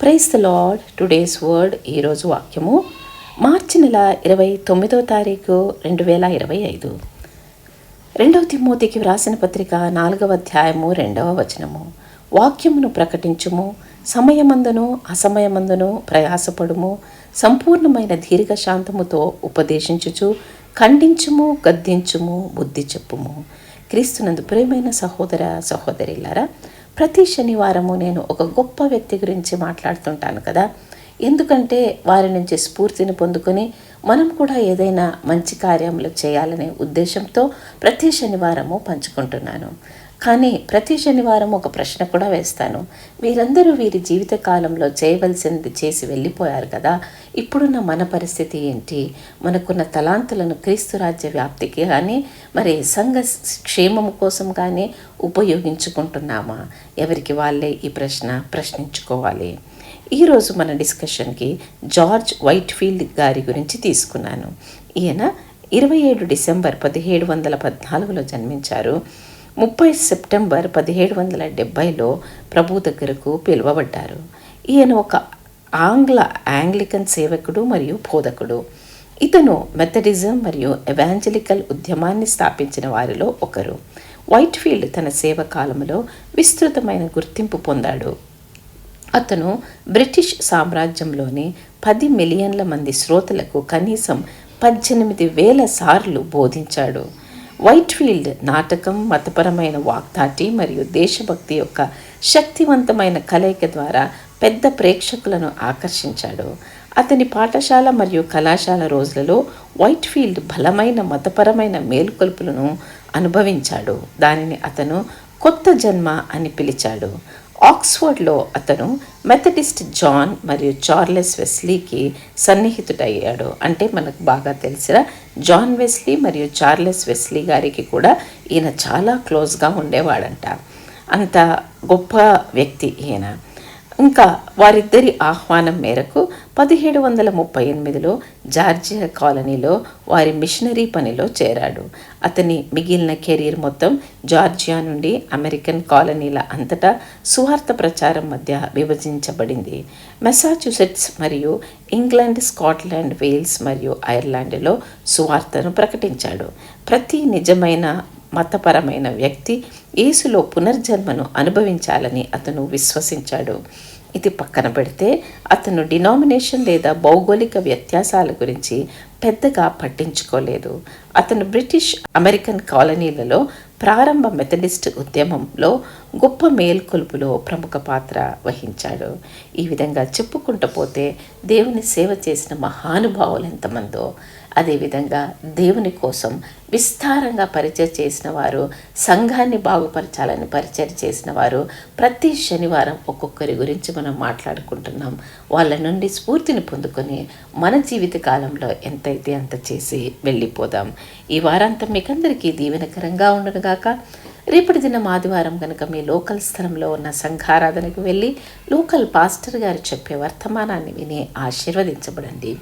Praise the Lord today's word ఈరోజు వాక్యము మార్చి నెల ఇరవై తొమ్మిదో తారీఖు రెండు వేల ఇరవై ఐదు. రెండవ తిమ్మోతికి వ్రాసిన పత్రిక నాలుగవ అధ్యాయము రెండవ వచనము. వాక్యమును ప్రకటించుము సమయమందును అసమయమందును ప్రయాసపడుము సంపూర్ణమైన దీర్ఘశాంతముతో ఉపదేశించుచు ఖండించుము గద్దించుము బుద్ధి చెప్పుము. క్రీస్తునందు ప్రేమైన సహోదర సహోదరిలారా ప్రతి శనివారము నేను ఒక గొప్ప వ్యక్తి గురించి మాట్లాడుతుంటాను కదా. ఎందుకంటే వారి నుంచి స్ఫూర్తిని పొందుకొని మనం కూడా ఏదైనా మంచి కార్యములు చేయాలనే ఉద్దేశంతో ప్రతి శనివారము పంచుకుంటున్నాను. కానీ ప్రతి శనివారం ఒక ప్రశ్న కూడా వేస్తాను. వీరందరూ వీరి జీవిత కాలంలో చేయవలసింది చేసి వెళ్ళిపోయారు కదా. ఇప్పుడున్న మన పరిస్థితి ఏంటి? మనకున్న తలాంతులను క్రీస్తు రాజ్య వ్యాప్తికి కానీ మరి సంఘ క్షేమము కోసం కానీ ఉపయోగించుకుంటున్నామా? ఎవరికి వాళ్ళే ఈ ప్రశ్న ప్రశ్నించుకోవాలి. ఈరోజు మన డిస్కషన్కి జార్జ్ వైట్ఫీల్డ్ గారి గురించి తీసుకున్నాను. ఈయన ఇరవై ఏడు డిసెంబర్ పదిహేడు వందల పద్నాలుగులో జన్మించారు. ముప్పై సెప్టెంబర్ పదిహేడు వందల డెబ్భైలో ప్రభు దగ్గరకు పిలువబడ్డారు. ఈయన ఒక ఆంగ్ల యాంగ్లికన్ సేవకుడు మరియు బోధకుడు. ఇతను మెథడిజం మరియు ఎవాంజలికల్ ఉద్యమాన్ని స్థాపించిన వారిలో ఒకరు. వైట్ఫీల్డ్ తన సేవ కాలంలో విస్తృతమైన గుర్తింపు పొందాడు. అతను బ్రిటిష్ సామ్రాజ్యంలోని పది మిలియన్ల మంది శ్రోతలకు కనీసం పద్దెనిమిది వేల సార్లు బోధించాడు. వైట్ఫీల్డ్ నాటకం మతపరమైన వాగ్దాటి మరియు దేశభక్తి యొక్క శక్తివంతమైన కలయిక ద్వారా పెద్ద ప్రేక్షకులను ఆకర్షించాడు. అతని పాఠశాల మరియు కళాశాల రోజులలో వైట్ఫీల్డ్ బలమైన మతపరమైన మేలుకొల్పులను అనుభవించాడు. దానిని అతను కొత్త జన్మ అని పిలిచాడు. ఆక్స్ఫర్డ్లో అతను మెథడిస్ట్ జాన్ మరియు చార్లెస్ వెస్లీకి సన్నిహితుడయ్యాడు. అంటే మనకు బాగా తెలిసిన జాన్ వెస్లీ మరియు చార్లెస్ వెస్లీ గారికి కూడా ఈయన చాలా క్లోజ్గా ఉండేవాడంట. అంత గొప్ప వ్యక్తి ఈయన. ఇంకా వారిద్దరి ఆహ్వానం మేరకు పదిహేడు వందల ముప్పై ఎనిమిదిలో జార్జియా కాలనీలో వారి మిషనరీ పనిలో చేరాడు. అతని మిగిలిన కెరీర్ మొత్తం జార్జియా నుండి అమెరికన్ కాలనీల అంతటా సువార్త ప్రచారం మధ్య విభజించబడింది. మెసాచ్యుసెట్స్ మరియు ఇంగ్లాండ్ స్కాట్లాండ్ వేల్స్ మరియు ఐర్లాండ్లో సువార్తను ప్రకటించాడు. ప్రతి నిజమైన మతపరమైన వ్యక్తి యేసులో పునర్జన్మను అనుభవించాలని అతను విశ్వసించాడు. ఇది పక్కన పెడితే అతను డినామినేషన్ లేదా భౌగోళిక వ్యత్యాసాల గురించి పెద్దగా పట్టించుకోలేదు. అతను బ్రిటిష్ అమెరికన్ కాలనీలలో ప్రారంభ మెథడిస్ట్ ఉద్యమంలో గొప్ప మేల్కొలుపులో ప్రముఖ పాత్ర వహించాడు. ఈ విధంగా చెప్పుకుంటూ పోతే దేవుని సేవ చేసిన మహానుభావులు ఎంతమందో అదేవిధంగా దేవుని కోసం విస్తారంగా పరిచయం చేసిన వారు సంఘాన్ని బాగుపరచాలని పరిచయం చేసిన వారు ప్రతి శనివారం ఒక్కొక్కరి గురించి మనం మాట్లాడుకుంటున్నాం. వాళ్ళ నుండి స్ఫూర్తిని పొందుకొని మన జీవిత కాలంలో ఎంతైతే అంత చేసి వెళ్ళిపోదాం. ఈ వారాంతం మీకందరికీ దీవెనకరంగా ఉండనుగా ఉండనుగాక రేపటి దినం ఆదివారం కనుక మీ లోకల్ స్థలంలో ఉన్న సంఘారాధనకు వెళ్ళి లోకల్ పాస్టర్ గారు చెప్పే వర్తమానాన్ని విని ఆశీర్వదించబడండి.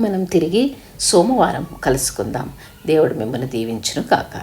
మనం తిరిగి సోమవారం కలుసుకుందాం. దేవుడు మిమ్మల్ని దీవించును కాక